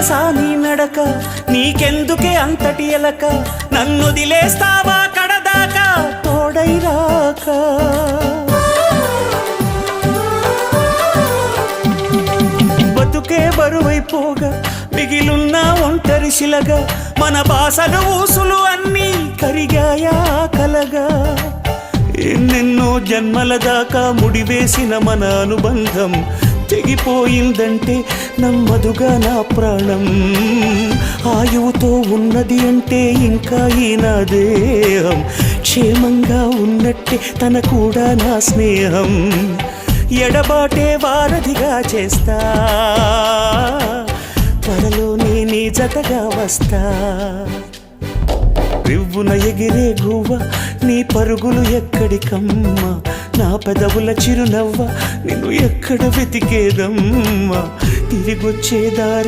తెలుసా నీ నడక నీకెందుకే అంతటి ఎలక? నన్ను దిలేస్తావా కడదాకా? తోడైరాక బతుకే బరువైపోగా మిగిలున్న ఒంటరి శిలగా మన బాసలు ఊసులు అన్నీ కరిగాయా కలగా. ఎన్నెన్నో జన్మల దాకా ముడివేసిన మన అనుబంధం తెగిపోయిందంటే నమ్మదుగా నా ప్రాణం. ఆయువుతో ఉన్నది అంటే ఇంకా ఈ నా దేహం. క్షేమంగా ఉన్నట్టే తన కూడా నా స్నేహం. ఎడబాటే వారధిగా చేస్తా. త్వరలోనే నీ జతగా వస్తా. రివ్వున ఎగిరే గువ్వ నీ పరుగులు ఎక్కడికమ్మ? నా పెదవుల చిరునవ్వ నిన్ను ఎక్కడ వెతికేదమ్మా? తిరిగొచ్చేదారి